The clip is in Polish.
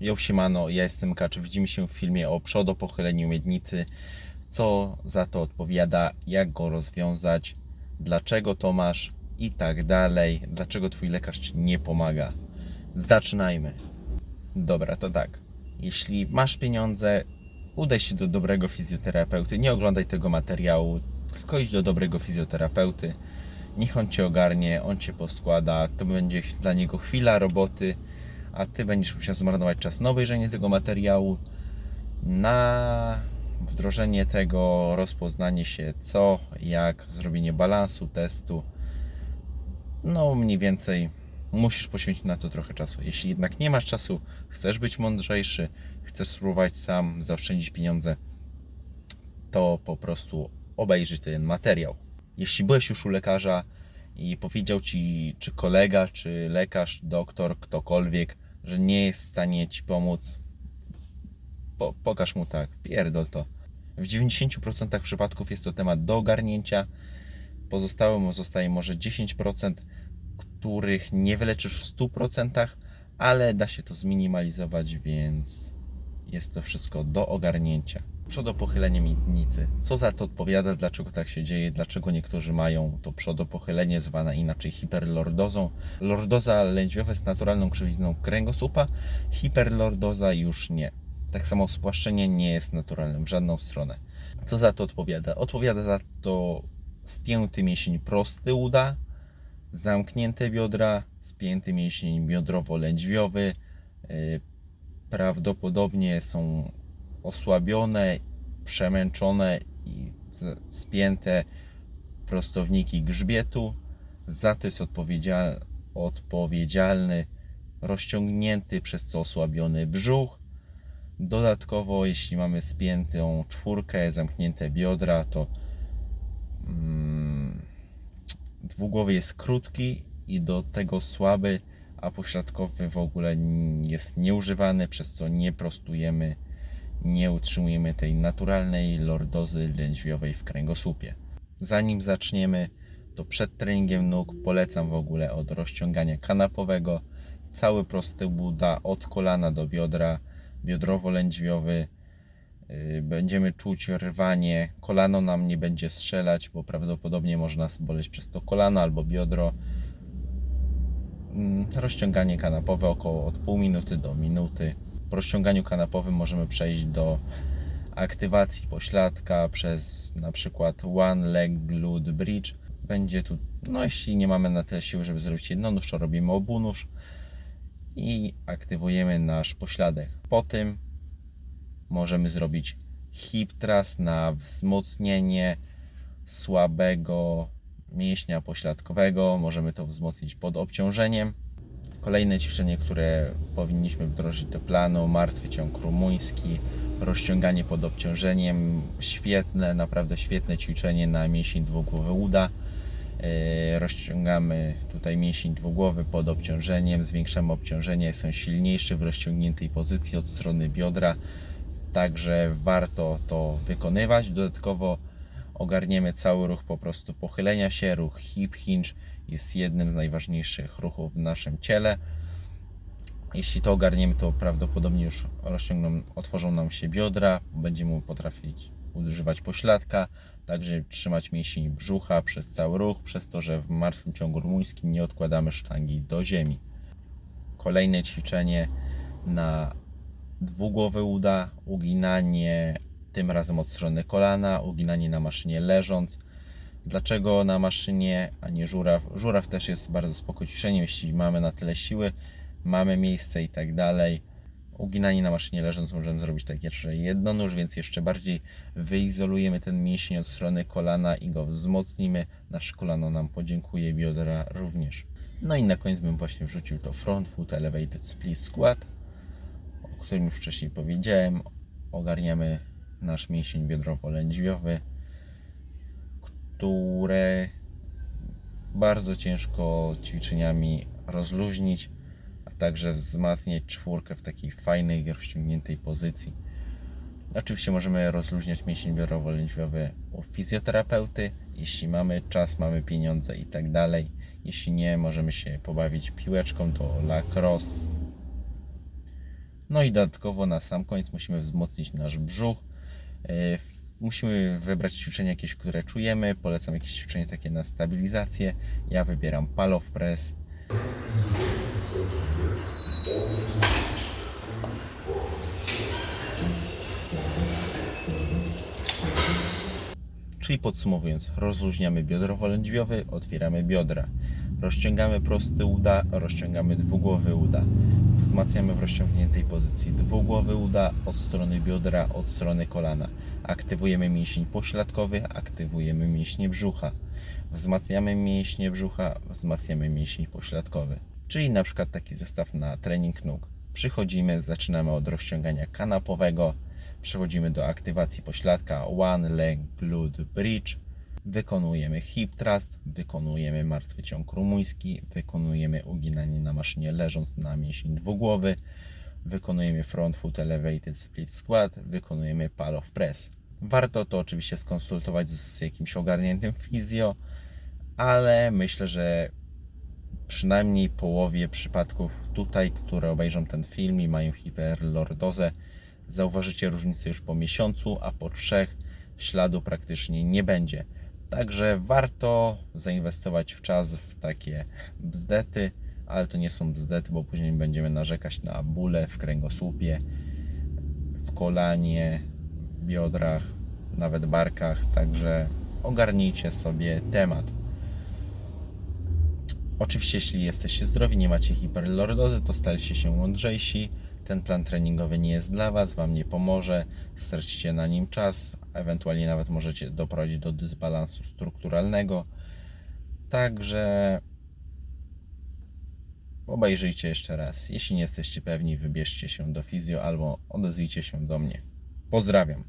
Yo siemano, ja jestem Kacz. Widzimy się w filmie o przodopochyleniu miednicy. Co za to odpowiada, jak go rozwiązać, dlaczego to masz i tak dalej. Dlaczego twój lekarz ci nie pomaga. Zaczynajmy. Dobra, to tak. Jeśli masz pieniądze, udaj się do dobrego fizjoterapeuty. Nie oglądaj tego materiału, tylko idź do dobrego fizjoterapeuty. Niech on cię ogarnie, on cię poskłada. To będzie dla niego chwila roboty a ty będziesz musiał zmarnować czas na obejrzenie tego materiału, na wdrożenie tego, rozpoznanie się co, jak, zrobienie balansu, testu. No, mniej więcej musisz poświęcić na to trochę czasu. Jeśli jednak nie masz czasu, chcesz być mądrzejszy, chcesz spróbować sam zaoszczędzić pieniądze, to po prostu obejrzyj ten materiał. Jeśli byłeś już u lekarza i powiedział ci, czy kolega, czy lekarz, doktor, ktokolwiek, że nie jest w stanie ci pomóc, po, pokaż mu tak, pierdol to. W 90% przypadków jest to temat do ogarnięcia. Pozostałym zostaje może 10%, których nie wyleczysz w 100%, ale da się to zminimalizować, więc jest to wszystko do ogarnięcia. Przodopochylenie miednicy. Co za to odpowiada, dlaczego tak się dzieje, dlaczego niektórzy mają to przodopochylenie, zwane inaczej hiperlordozą. Lordoza lędźwiowa jest naturalną krzywizną kręgosłupa, hiperlordoza już nie. Tak samo spłaszczenie nie jest naturalnym w żadną stronę. Co za to odpowiada? Odpowiada za to spięty mięsień prosty uda, zamknięte biodra, spięty mięsień biodrowo-lędźwiowy, yy, prawdopodobnie są osłabione, przemęczone i spięte prostowniki grzbietu. Za to jest odpowiedzial, odpowiedzialny rozciągnięty, przez co osłabiony brzuch. Dodatkowo, jeśli mamy spiętą czwórkę, zamknięte biodra, to mm, dwugłowy jest krótki i do tego słaby, a pośrodkowy w ogóle jest nieużywany, przez co nie prostujemy, nie utrzymujemy tej naturalnej lordozy lędźwiowej w kręgosłupie. Zanim zaczniemy, to przed treningiem nóg polecam w ogóle od rozciągania kanapowego, cały prosty buda od kolana do biodra, biodrowo-lędźwiowy. Yy, Będziemy czuć rwanie, kolano nam nie będzie strzelać, bo prawdopodobnie może nas boleć przez to kolano albo biodro. Mm, Rozciąganie kanapowe około od pół minuty do minuty. Po rozciąganiu kanapowym możemy przejść do aktywacji pośladka przez na przykład One Leg Glute Bridge. Będzie tu, no jeśli nie mamy na tyle siły, żeby zrobić jednonóż, to robimy obunóż i aktywujemy nasz pośladek. Po tym możemy zrobić hip thrust na wzmocnienie słabego mięśnia pośladkowego. Możemy to wzmocnić pod obciążeniem. Kolejne ćwiczenie, które powinniśmy wdrożyć do planu, martwy ciąg rumuński, rozciąganie pod obciążeniem. Świetne, naprawdę świetne ćwiczenie na mięsień dwugłowy uda. Yy, Rozciągamy tutaj mięsień dwugłowy pod obciążeniem, zwiększamy obciążenie, są silniejsze w rozciągniętej pozycji od strony biodra, także warto to wykonywać. Dodatkowo ogarniemy cały ruch po prostu pochylenia się, ruch hip hinge jest jednym z najważniejszych ruchów w naszym ciele. Jeśli to ogarniemy, to prawdopodobnie już rozciągną, otworzą nam się biodra, będziemy potrafić używać pośladka, także trzymać mięsień brzucha przez cały ruch, przez to, że w martwym ciągu rumuńskim nie odkładamy sztangi do ziemi. Kolejne ćwiczenie na dwugłowy uda, uginanie tym razem od strony kolana, uginanie na maszynie leżąc. Dlaczego na maszynie, a nie żuraw? Żuraw też jest bardzo spoko ćwiczeniem, jeśli mamy na tyle siły, mamy miejsce i tak dalej. Uginanie na maszynie leżąc możemy zrobić tak jeszcze jednonóż, więc jeszcze bardziej wyizolujemy ten mięsień od strony kolana i go wzmocnimy. Nasze kolano nam podziękuje, biodra również. No i na koniec bym właśnie wrzucił to front foot elevated split squat, o którym już wcześniej powiedziałem. Ogarniamy nasz mięsień biodrowo-lędźwiowy, które bardzo ciężko ćwiczeniami rozluźnić, a także wzmacniać czwórkę w takiej fajnej, rozciągniętej pozycji. Oczywiście możemy rozluźniać mięsień biodrowo-lędźwiowy u fizjoterapeuty, jeśli mamy czas, mamy pieniądze i tak dalej. Jeśli nie, możemy się pobawić piłeczką, to lacrosse. No i dodatkowo na sam koniec musimy wzmocnić nasz brzuch. Yy, Musimy wybrać ćwiczenia jakieś, które czujemy. Polecam jakieś ćwiczenie takie na stabilizację. Ja wybieram Palow Press. Czyli podsumowując, rozluźniamy biodrowo-lędźwiowy, otwieramy biodra. Rozciągamy prosty uda, rozciągamy dwugłowy uda. Wzmacniamy w rozciągniętej pozycji dwugłowy uda od strony biodra, od strony kolana. Aktywujemy mięsień pośladkowy, aktywujemy mięśnie brzucha. Wzmacniamy mięśnie brzucha, wzmacniamy mięsień pośladkowy. Czyli na przykład taki zestaw na trening nóg. Przychodzimy, zaczynamy od rozciągania kanapowego, przechodzimy do aktywacji pośladka One Leg Glute Bridge, wykonujemy hip thrust, wykonujemy martwy ciąg rumuński, wykonujemy uginanie na maszynie leżąc na mięsień dwugłowy, wykonujemy front foot elevated split squat, wykonujemy palow press. Warto to oczywiście skonsultować z jakimś ogarniętym fizjo, ale myślę, że przynajmniej połowie przypadków tutaj, które obejrzą ten film i mają hiperlordozę, zauważycie różnicę już po miesiącu, a po trzech śladu praktycznie nie będzie. Także warto zainwestować w czas w takie bzdety, ale to nie są bzdety, bo później będziemy narzekać na bóle w kręgosłupie, w kolanie, biodrach, nawet barkach. Także ogarnijcie sobie temat. Oczywiście, jeśli jesteście zdrowi, nie macie hiperlordozy, to stajcie się mądrzejsi. Ten plan treningowy nie jest dla Was, Wam nie pomoże, stracicie na nim czas, ewentualnie nawet możecie doprowadzić do dysbalansu strukturalnego. Także obejrzyjcie jeszcze raz. Jeśli nie jesteście pewni, wybierzcie się do fizjo albo odezwijcie się do mnie. Pozdrawiam.